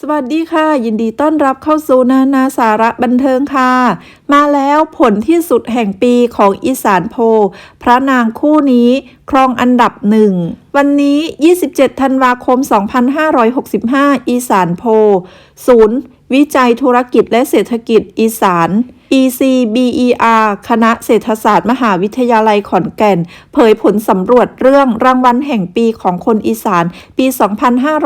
สวัสดีค่ะ ยินดีต้อนรับเข้าสู่นานาสาระบันเทิงค่ะ มาแล้วผลที่สุดแห่งปีของอีสานโพ พระนางคู่นี้ครองอันดับหนึ่ง วันนี้ 27 ธันวาคม 2565 อีสานโพศูนย์วิจัยธุรกิจและเศรษฐกิจอีสาน ECBER คณะเศรษฐศาสตร์มหาวิทยาลัยขอนแก่น เผยผลสำรวจเรื่องรางวัลแห่งปีของคนอีสาน ปี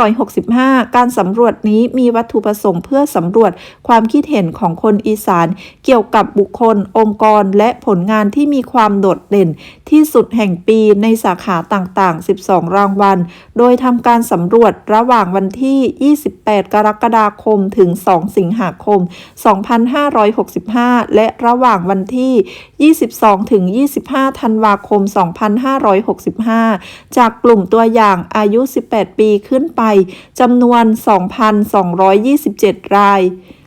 2565 การสำรวจนี้มีวัตถุประสงค์เพื่อสำรวจความคิดเห็นของคนอีสาน เกี่ยวกับบุคคล องค์กร และผลงานที่มีความโดดเด่น ที่สุดแห่งปีในสาขาต่างๆ 12 รางวัล โดยทำการสำรวจระหว่างวันที่ 28 กรกฎาคม ถึง 2 สิงหาคม 2565และระหว่างวันที่ 22 ถึง 25 ธันวาคม 2565 จากกลุ่มตัวอย่างอายุ 18 ปีขึ้นไปจำนวน 2,227 ราย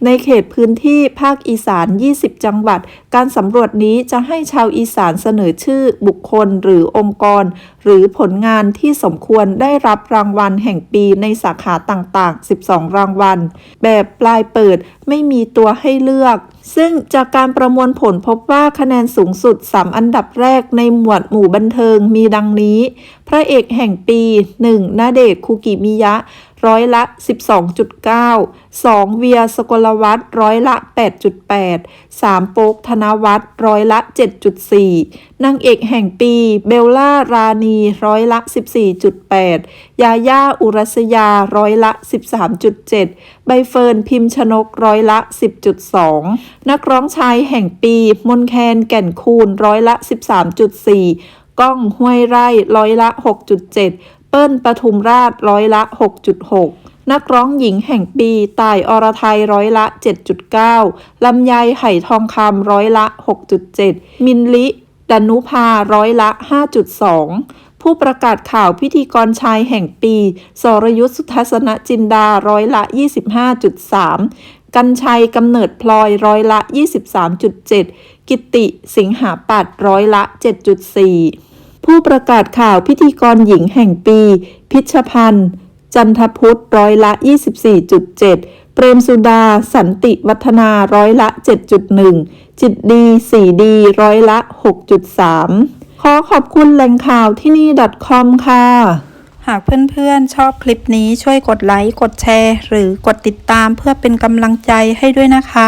ในเขตพื้นที่ภาคอีสาน 20 จังหวัด การสำรวจนี้จะให้ชาวอีสานเสนอชื่อบุคคลหรือองค์กร หรือผลงานที่สมควรได้รับรางวัลแห่งปีในสาขาต่างๆ 12 รางวัล แบบปลายเปิดไม่มีตัวให้เลือก ซึ่งจากการประมวลผลพบว่าคะแนนสูงสุด 3 อันดับแรกในหมวดหมู่บันเทิงมีดังนี้ พระเอกแห่งปี 1. นาเดชคุกิมิยะ ร้อยละ 12.9 2. เวียสกลวัฒน์ร้อยละ 8.8 3. โป๊กธนวัฒน์ร้อยละ 7.4 นางเอกแห่งปี เบลล่า รานีร้อยละ 14.8 ยาย่า อุรัสยาร้อยละ 13.7 ใบเฟิร์น พิมพ์ชนกร้อยละ 10.2 นักร้องชายแห่งปี มนแคนแก่นคูณร้อยละ 13.4ก้องห้วยไร่ร้อยละ 6.7 เปิ้ลปทุมราชร้อยละ 6.6 นักร้องหญิงแห่งปีต่ายอรไทยร้อยละ 7.9 ลำไยไหทองคำร้อยละ 6.7 มินลิดนุภาร้อยละ 5.2ผู้ประกาศข่าวพิธีกรชายแห่งปี สรยุทธสุทัศนจินดาร้อยละ 25.3 กันชัยกำเนิดพลอยร้อยละ 23.7 กิติสิงหาปัดร้อยละ 7.4 ผู้ประกาศข่าวพิธีกรหญิงแห่งปี พิชพันธ์ จันทพุทธร้อยละ 24.7 เปรมสุดา สันติวัฒนาร้อยละ 7.1 จิตดีสีดีร้อยละ 6.3 ขอขอบคุณแหล่งข่าวที่นี่ .com ค่ะ หากเพื่อนๆ ชอบคลิปนี้ช่วยกดไลค์ กดแชร์ หรือกดติดตามเพื่อเป็นกำลังใจให้ด้วยนะคะ